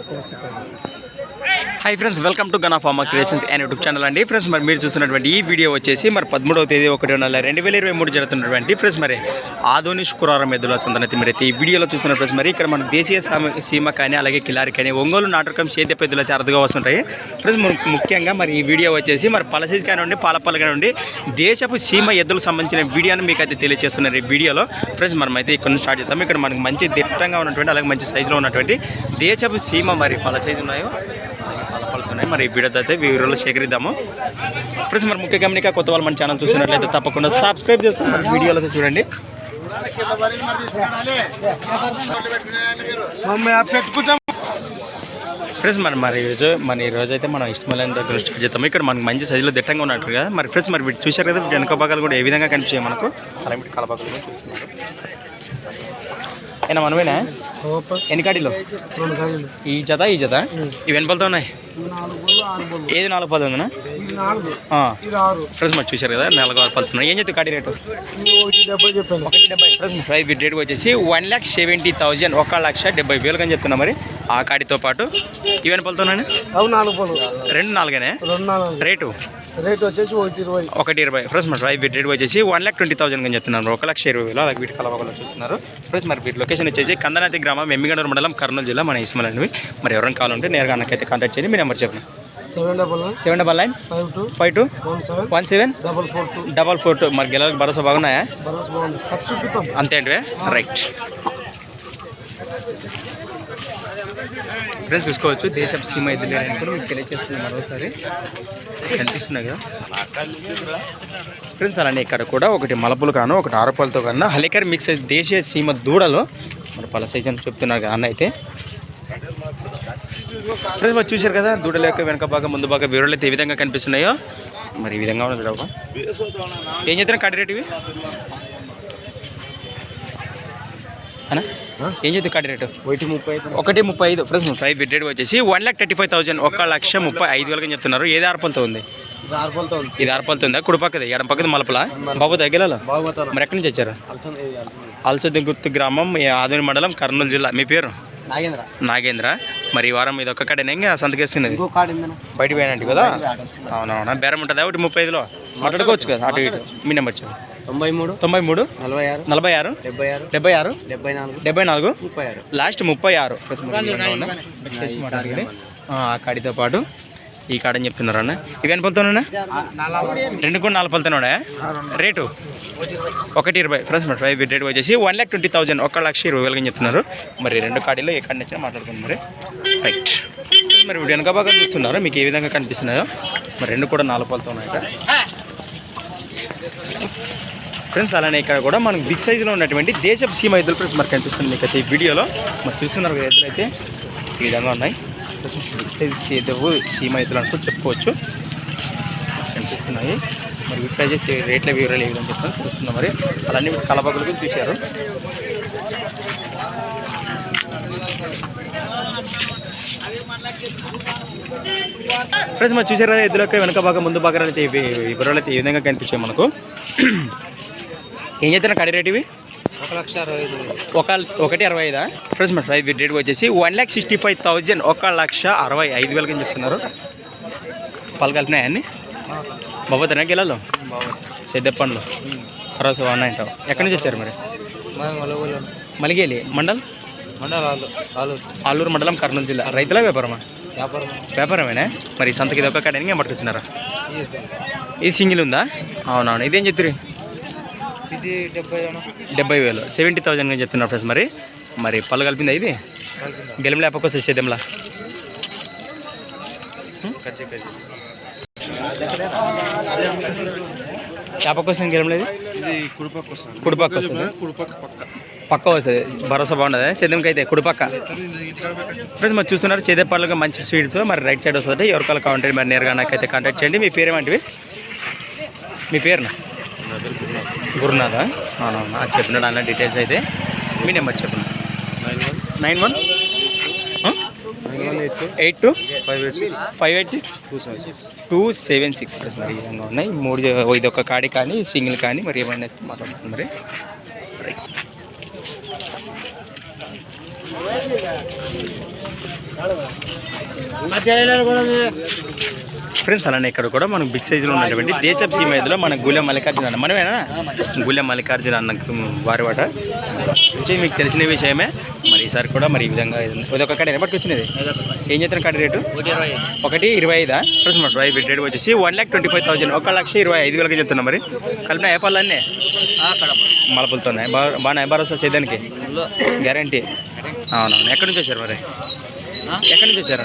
Itu. Hi friends welcome to Gana Farma creations and YouTube channel అండి. Friends మరి మీరు చూస్తున్నటువంటి ఈ వీడియో వచ్చేసి మరి పదమూడవ తేదీ ఒకటి నెల రెండు వేల ఇరవై మూడు జరుగుతున్నటువంటి ఫ్రెండ్స్ మరి ఆధోని శుక్రవారం ఎద్దుల సందనైతే మీరు అయితే ఈ వీడియోలో చూస్తున్న ఫ్రెండ్స్ మరి ఇక్కడ మన దేశీయ సీమ కానీ అలాగే కిలారి కానీ ఒంగోలు నాటకం సేద్య పెద్దలు అయితే అరుదుగా వస్తుంటాయి. ఫ్రెండ్స్ ముఖ్యంగా మరి ఈ వీడియో వచ్చేసి మరి పలసీస్ కానివ్వండి పాలపల్లి కానివ్వండి దేశపు సీమ ఎద్దులకు సంబంధించిన వీడియోని మీకు అయితే తెలియజేస్తున్నారు ఈ వీడియోలో ఫ్రెండ్స్ మనం అయితే ఇక్కడ స్టార్ట్ చేద్దాం. ఇక్కడ మనకి మంచి దిట్టంగా ఉన్నటువంటి అలాగే మంచి సైజులో ఉన్నటువంటి దేశపు సీమ మరి పల సైజు ఉన్నాయో పలుతున్నాయి మరి వీడియో అయితే వీడియోలో సేకరిద్దాము. ఫ్రెండ్స్ మరి ముఖ్య గమనిక కొత్త వాళ్ళు మన ఛానల్ చూసినట్లయితే తప్పకుండా సబ్స్క్రైబ్ చేసుకుని మరి వీడియోలో అయితే చూడండి. ఫ్రెండ్స్ మరి మరి ఈరోజు మన ఈ రోజు అయితే మనం ఇష్టమైన దగ్గర స్టార్ట్ చేద్దాము. ఇక్కడ మనకి మంచి సైజులో దిట్టంగా ఉన్నట్టు కదా. మరి ఫ్రెండ్స్ మరి వీటి చూశారు కదా వెనుక భాగాలు కూడా ఏ విధంగా కనిపించాయి మనకు? అలాగే వీటి కలబాగాలు కూడా చూస్తున్నారు అయినా మనమేనా? ఎన్ని కాడీలో? ఈ జత ఈ జత? ఇవి ఎన్ని పలుతో ఉన్నాయి? ఏది నాలుగు పది ఉందనా ఫ్రెండ్స్ మరి చూశారు కదా నాలుగు ఆరు పలుతున్నాయి ఏం చెప్తారు కాడి రేటు? ఒకటి డెబ్బై ఫ్రెండ్స్ ప్రైస్ రేట్ వచ్చేసి వన్ ల్యాక్ సెవెంటీ థౌజండ్ ఒక లక్ష డెబ్బై వేలు అని చెప్తున్నా మరి. ఆ కాడితో పాటు ఇవన్నీ బళ్ళు. రెండు నాలుగనే? రేటు? రేట్ వచ్చేసి ఒకటి ఇరవై. ఒకటి ఇరవై. ఫ్రెండ్స్ మరి ప్రైస్ రేట్ వచ్చేసి వన్ ల్యాక్ ట్వంటీ థౌసండ్ అని చెప్తున్నారు ఒక లక్ష ఇరవై వేలు. అలాగే వీటి కలవకలు చూస్తున్నారు. ఫ్రెండ్స్ మరి వీటి లొకేషన్ వచ్చేసి కందనాతి గ్రామం ఎమ్మిగనూరు మండలం కర్నూలు జిల్లా మన ఇస్మాల్ అండి మరి ఎవరైనా కావాలంటే నేరుగా అన్నకైతే కాంటాక్ట్ చేయండి. మీ నెంబర్ చెప్పండి. Seven double nine seven double nine five two five two one seven one seven double four two double four two. మరి గెలలకు భరోసా బాగున్నాయా? అంతే అంటే రైట్. ఫ్రెండ్స్ చూసుకోవచ్చు. దేశం సీమ ఎద్దులు అని కూడా మీకు తెలియజేస్తుంది మరోసారి. కనిపిస్తున్నాయి కదా. ఫ్రెండ్స్ అలానే ఇక్కడ కూడా ఒకటి మలపులు కాను ఒకటి ఆరుపాలతో కన్నా హలికర్ మిక్స్ దేశీయ సీమ దూడలు. మరి పల సైజ్ అని చెప్తున్నారు కదా అన్న అయితే. ఫ్రెండ్స్ మరి చూశారు కదా దూడల యొక్క వెనక భాగం ముందు భాగం వివరాలు అయితే ఏ విధంగా కనిపిస్తున్నాయో? మరి ఈ విధంగా ఉన్నది చూడవా ఏం చేస్తున్నా కడి రేటు ఇవి? అన్నా ఏం చేద్దాం కడి రేటు? ఒకటి ముప్పై ఐదు. ఒకటి ముప్పై ఐదు. ఫ్రెండ్స్ ముప్పై బిడ్ రేట్ వచ్చేసి one lakh thirty five thousand ఒక లక్ష ముప్పై ఐదు వేలకి చెప్తున్నారు. ఏది ఆర్పలతో ఉంది? ఇది ఆర్పలతో ఉందా. కుడి పక్కది ఎడం పక్కది మలపల? బాబు బాగుపోతారు. మరి ఎక్కడి నుంచి వచ్చారు? అలసంద అలసంద. అల్సొద్ది గుర్తు గ్రామం ఈ ఆదోని మండలం కర్నూలు జిల్లా. మీ పేరు? నాగేంద్ర. నాగేంద్ర. మరి ఈ వారం ఇది ఒక్క కడేనా ఇంకా? ఉందన్న. బయట పోయినట్టు కదా? అవునవునా? బేరం ఉంటుందా? ఒకటి ముప్పై ఐదులో? మాట్లాడుకోవచ్చు కదా? అటు ఇటు. మీ నెంబర్ చెప్పు. తొంభై మూడు తొంభై మూడు నలభై ఆరు. నలభై ఆరు. డెబ్బై ఆరు డెబ్బై ఆరు డెబ్బై నాలుగు డెబ్బై నాలుగు ముప్పై ఆరు లాస్ట్ ముప్పై ఆరు కాడితో పాటు ఈ కాడని చెప్తున్నారు అన్న? ఇవి ఎన్ని పలుతున్నానా రెండు కూడా నాలుగు పలుతున్నాడా రేటు? ఒకటి ఇరవై. ఫ్రెండ్స్ మరి ఫైవ్ రేట్ వచ్చేసి వన్ ల్యాక్ ట్వంటీ థౌసండ్ ఒక లక్ష ఇరవై వేలుగా చెప్తున్నారు? మరి రెండు కాడీలో ఏ కాడి నచ్చినా మాట్లాడుకుంది మరి. రైట్ మరి వీడు వెనక బాగా చూస్తున్నారు. మీకు ఏ విధంగా కనిపిస్తున్నాయో? మరి రెండు కూడా నాలుగు పలుతో ఉన్నాయి ఫ్రెండ్స్ అలానే ఇక్కడ కూడా మనకు బిగ్ సైజులో ఉన్నటువంటి దేశపు సీమ ఎద్దులు ఫ్రెండ్స్ మరి కనిపిస్తుంది మీకు అయితే ఈ వీడియోలో. మరి చూస్తున్నారు ఎదురైతే ఎద్దులు అయితే ఈ విధంగా ఉన్నాయి. బిగ్ సైజ్ ఎద్దు సీమ అనుకో చెప్పుకోవచ్చు. కనిపిస్తున్నాయి. మరి వీటి ప్రైజెస్ రేట్ల వివరాలు ఏ విధంగా చెప్తాను చూస్తున్నాం మరి. అలానే కలబగులు చూశారు. ఫ్రెండ్స్ మరి చూసారు కదా ఎద్దులకి వెనక భాగం ముందు భాగాలు అయితే వివరాలు అయితే ఏ విధంగా కనిపించాయి మనకు. ఏం చేస్తున్నా కడి రేట్ ఇవి? ఒక లక్ష అరవై ఐదు ఒక ఒకటి అరవై ఐదా? ఫ్రెండ్స్ మరి ప్రైస్ రేట్ వచ్చేసి one lakh sixty five thousand ఒక లక్ష అరవై ఐదు వేలకి అని చెప్తున్నారు. పలు కలిపినాయన్ని బాబోతున్నా గిలాలు సేద్య పండ్లు భరోసా బాగున్నాయి అంటావు. ఎక్కడి నుంచి వచ్చారు మరి? మలిగేలి మండల్? ఆలూరు. మండలం కర్నూలు జిల్లా. రైతుల వ్యాపారమా? వ్యాపారం వ్యాపారమేనా? మరి సంతకి ఇది ఒక కడని పట్టుకొచ్చినారా? ఇది. సింగిల్ ఉందా? అవునవును. ఇదేం చెప్తారు ఇది డెబ్బై డెబ్బై వేలు. సెవెంటీ థౌజండ్ అని చెప్తున్నారు ఫ్రెండ్స్ మరి. మరి పళ్ళు కలిపిందా ఇది? గెలం లేపకొస్తే సేద్యంలా చేప కోసం గెలం లేదు? ఇది కుడిపక్క పక్క. వస్తుంది భరోసా బాగుంటుంది సేద్యంకి అయితే కుడిపక్క. ఫ్రెండ్స్ మరి చూస్తున్నారు చేదేపాళ్ళగా మంచి స్వీట్తో మరి రైట్ సైడ్ వస్తుంది ఎవరికాలు కావాలంటే మరి నేరుగా నాకైతే కాంటాక్ట్ చేయండి. మీ పేరు ఏమంటివి మీ పేరునా? గురునాథా? అవునవునా చెప్పిన దానిలో డీటెయిల్స్ అయితే. మీ నెంబర్ చెప్పండి. Nine one eight two five eight six five eight six two seven six plus మరి ఈ విధంగా ఉన్నాయి. మూడు ఇది ఒక కాడి కానీ సింగిల్ కానీ మరి ఏమైనా ఇస్తే మాట్లాడుతుంది మరి. రైట్ ఫ్రెండ్స్ అలానే ఇక్కడ కూడా మనకు బిగ్ సైజులో ఉన్నటువంటి దేశప్ సీమైదులో మన గుళ్ళె మల్లికార్జున అన్న. మనమేనా? గుళ్ళె మల్లికార్జున అన్న వారి వాట వచ్చి మీకు తెలిసిన విషయమే. మరి ఈసారి కూడా మరి ఈ విధంగా ఇది ఒక కడ ఎప్పటికి వచ్చినది ఏం చెప్తున్న కడ రేటు? ఒకటి ఇరవై ఐదా. ఫ్రెండ్స్ మన డ్రైవ్ రేట్ వచ్చేసి one lakh twenty five thousand ఒక లక్ష ఇరవై ఐదు వేలకి చెప్తున్నా మరి. కలిపిన ఏ పళ్ళు అన్నీ? మలపులుతున్నాయి బాగా బాగా భరోసా చేయడానికి గ్యారంటీ. అవునవును. ఎక్కడి నుంచి వచ్చారు మరి? ఎక్కడి నుంచి వచ్చారు?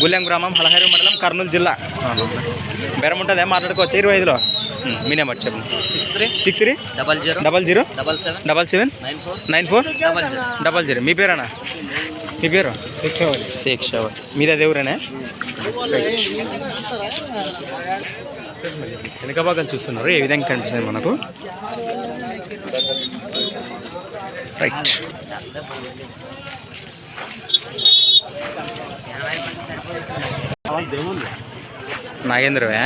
గుళ్ళెం. గ్రామం హలహరి మండలం కర్నూలు జిల్లా. బెరం ఉంటుందా మాట్లాడుకోవచ్చు. ఇరవై ఐదులో. మీ నెంబర్ చెప్పండి. Six three. Six three? Double zero. Double zero? Double seven. Double seven? Nine four. Nine four? Double zero. Double zero. మీ పేరేనా? మీ పేరు? షేక్ షవర్ మీది అదే ఊరేనా? వెనక భాగం చూస్తున్నారు. ఏ విధంగా కనిపిస్తుంది మనకు? రైట్ నాగేంద్రవే?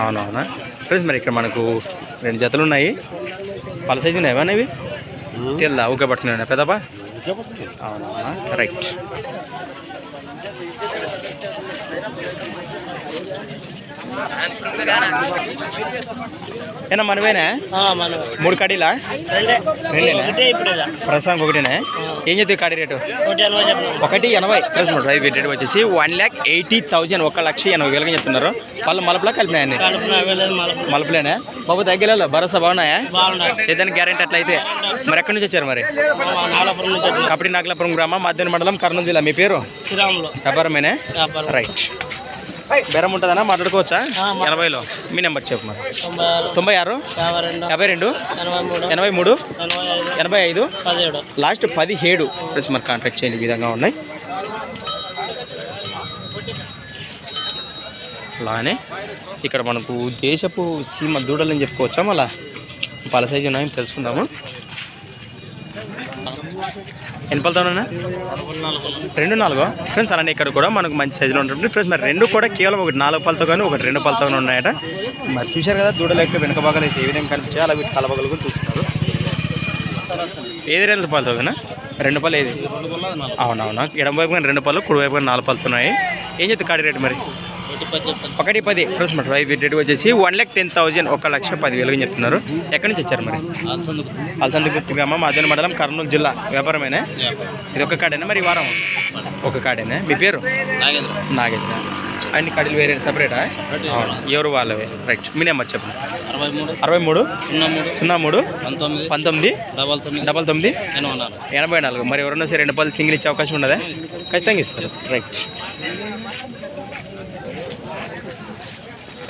అవునవునా? ఫ్రెండ్స్ మరి ఇక్కడ మనకు రెండు జతలు ఉన్నాయి. పల సైజు ఉన్నాయా ఇవి తెల్లా ఊకే పట్టుకున్నా పెద్దపా అవునవునా? రైట్. ఏనా మనవేనా మూడు కడీలా ప్రస్తుతానికి ఒకటేనా? ఏం చెప్తావు కడీ రేటు? ఒకటి ఎనభై ప్లస్ మూడు రైతు రేట్ వచ్చేసి వన్ ల్యాక్ ఎయిటీ థౌజండ్ ఒక లక్ష ఎనభై వేలకి చెప్తున్నారు. వాళ్ళు మలపలా కలిపినాయండి? మలపలేనా? బాబు తగ్గలేదు భరోసా బాగున్నాయా? సేదానికి గ్యారెంటీ అట్లయితే మరి ఎక్కడి నుంచి వచ్చారు మరి? కబడ్డీ నాగలాపురం గ్రామం మధ్యాహ్న మండలం కర్నూలు జిల్లా. మీ పేరు? శ్రీరాములు. వ్యాపారమేనా? రైట్. బేరం ఉంటుందన్నా మాట్లాడుకోవచ్చా? ఎనభైలో. మీ నెంబర్ చెప్పు మరి. తొంభై ఆరు. యాభై రెండు. ఎనభై మూడు. ఎనభై ఐదు. లాస్ట్ పదిహేడు. ప్లస్ మరి కాంటాక్ట్ చేయండి ఈ విధంగా ఉన్నాయి. అలానే ఇక్కడ మనకు దేశపు సీమ దూడలని చెప్పుకోవచ్చా మళ్ళా? పాల సైజు ఉన్నాయని తెలుసుకుందాము. ఎన్ని రెండు నాలుగో? ఫ్రెండ్స్ అలానే ఇక్కడ కూడా మనకు మంచి సైజులో ఉంటుంది. ఫ్రెండ్స్ మరి రెండు కూడా కేవలం ఒకటి నాలుగు పలతో కానీ ఒకటి రెండు పలతో కానీ ఉన్నాయట. మరి చూశారు కదా దూడల యొక్క వెనుక భాగాలు అయితే ఏ విధంగా కనిపించాయి. అలా వీటి తలభాగాలు కూడా చూస్తున్నారు. ఏది రెండు పాలతో కదా రెండు పళ్ళు ఏది అవునవునా. ఎడమ వైపు కానీ రెండు పళ్ళు కుడి వైపు కానీ నాలుగు పళ్ళు ఉన్నాయి. ఏం చెప్తే కాడి రేటు మరి? ఒకటి పది. ఫ్రెండ్స్ మరి రైతు రేట్ వచ్చేసి వన్ ల్యాక్ టెన్ థౌజండ్ ఒక లక్ష పది వేలుగా చెప్తున్నారు. ఎక్కడి నుంచి వచ్చారు మరి? అలసందుకు గ్రామం మాదేన మండలం కర్నూలు జిల్లా వ్యాపారమేనా? ఇది ఒక కాడేనా మరి వారం? ఒక కాడేనా? మీ పేరు? నాగేంద్ర. నాగేంద్ర. అన్ని కడలు వేరే సపరేటా? ఎవరు వాళ్ళవే? రైట్ మీ నెంబర్ చెప్పండి అరవై మూడు. అరవై మూడు? సున్నా మూడు. సున్నా మూడు? పంతొమ్మిది. పంతొమ్మిది? డబల్ తొమ్మిది. డబల్ తొమ్మిది? ఎనభై నాలుగు. మరి ఎవరన్నా సరే రెండు పళ్ళు సింగిల్ ఇచ్చే అవకాశం ఉండదా ఖచ్చితంగా ఇస్తారు. రైట్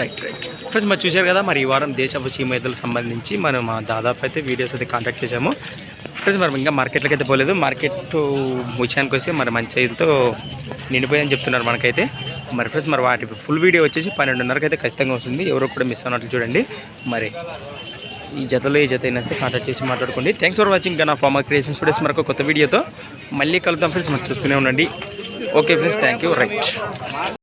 రైట్ రైట్ ఫ్రెండ్స్ మరి చూశారు కదా మరి ఈ వారం దేశపు సీమైతులకు సంబంధించి మనం మా దాదాపు అయితే వీడియోస్ అయితే కాంటాక్ట్ చేసాము ఫ్రెండ్స్ మరి ఇంకా మార్కెట్లోకి అయితే పోలేదు. మార్కెట్ విషయానికి వస్తే మరి మంచి సైజుతో నిండిపోయిందని చెప్తున్నారు మనకైతే. మరి ఫ్రెండ్స్ మరి వాటి ఫుల్ వీడియో వచ్చేసి పన్నెండున్నరకు అయితే ఖచ్చితంగా వస్తుంది. ఎవరో కూడా మిస్ అన్నట్లు చూడండి. మరి ఈ జతలో ఈ జత అయినా కాంటాక్ట్ చేసి మాట్లాడుకోండి. Thanks for watching Gana Farma creations friends మరొక కొత్త వీడియోతో మళ్ళీ కలుద్దాం. ఫ్రెండ్స్ మరి చూస్తూనే ఉండండి. Okay friends thank you right